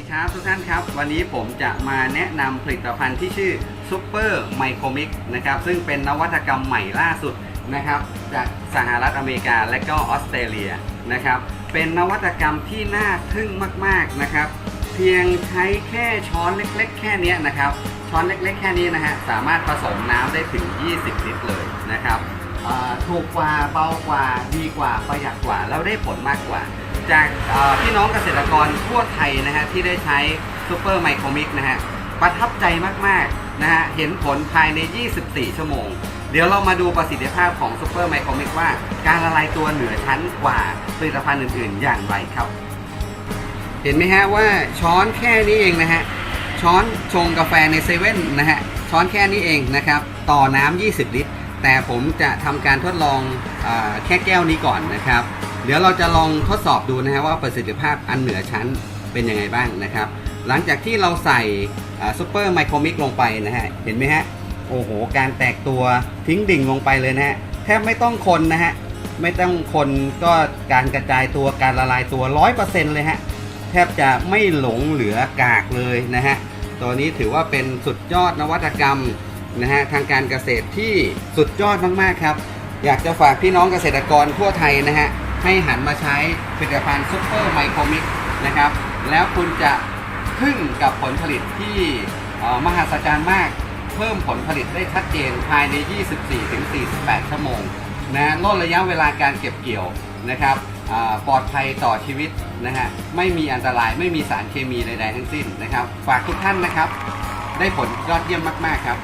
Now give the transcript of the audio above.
ดีครับทุกท่านครับ วันนี้ผมจะมาแนะนำผลิตภัณฑ์ที่ชื่อ Super Micromic นะครับซึ่งเป็นนวัตกรรมใหม่ล่าสุดนะครับจากสหรัฐอเมริกาและก็ออสเตรเลียนะครับเป็นนวัตกรรมที่น่าทึ่งมากๆนะครับ เพียงใช้แค่ช้อนเล็ก ๆ แค่นี้นะครับช้อนเล็ก ๆ แค่นี้นะฮะสามารถผสมน้ำได้ถึง 20 ลิตรเลยนะครับถูกกว่าเบากว่าดีกว่าประหยัดกว่าแล้วได้ผลมากกว่า จากพี่น้องเกษตรกรทั่วไทยนะฮะที่ได้ใช้ซูเปอร์ไมโครมิกนะฮะประทับใจมากๆนะฮะเห็นผลภายใน 24 ชั่วโมง เดี๋ยวเรามาดูประสิทธิภาพของซูเปอร์ไมโครมิกว่า การละลายตัวเหนือชั้นกว่าผลิตภัณฑ์อื่น ๆ อย่างไรครับ เห็นไหมฮะว่าช้อนแค่นี้เองนะฮะช้อนชงกาแฟในเซเว่นนะฮะช้อนแค่นี้เองนะครับต่อน้ำ20 ลิตร แต่ผมจะทำการทดลองอแค่แก้วนี้ก่อนนะครับ เดี๋ยวเราจะลองทดสอบดูนะฮะว่าประสิทธิภาพอันเหนือชั้นเป็นยังไงบ้างนะครับ หลังจากที่เราใส่ซูเปอร์ไมโครมิกลงไปนะฮะ เห็นไหมฮะ โอ้โห การแตกตัวทิ้งดิ่งลงไปเลยนะฮะ แทบไม่ต้องคนนะฮะ ไม่ต้องคนก็การกระจายตัวการละลายตัว 100%เลยฮะ แทบจะไม่หลงเหลือกากเลยนะฮะ ตัวนี้ถือว่าเป็นสุดยอดนวัตกรรมนะฮะทางการเกษตรที่สุดยอดมากๆครับ อยากจะฝากพี่น้องเกษตรกรทั่วไทยนะฮะ ให้หันมาใช้ผลิตภัณฑ์ซุปเปอร์ไมโครมิกนะครับ แล้วคุณจะทึ่งกับผลผลิตที่มหัศจรรย์มาก เพิ่มผลผลิตได้ชัดเจนภายใน 24-48 ชั่วโมงนะลดระยะเวลาการเก็บเกี่ยวนะครับปลอดภัยต่อชีวิตนะฮะไม่มีอันตรายไม่มีสารเคมีใดๆทั้งสิ้นนะครับ ฝากทุกท่านนะครับ ได้ผลยอดเยี่ยมมาก ๆ ครับ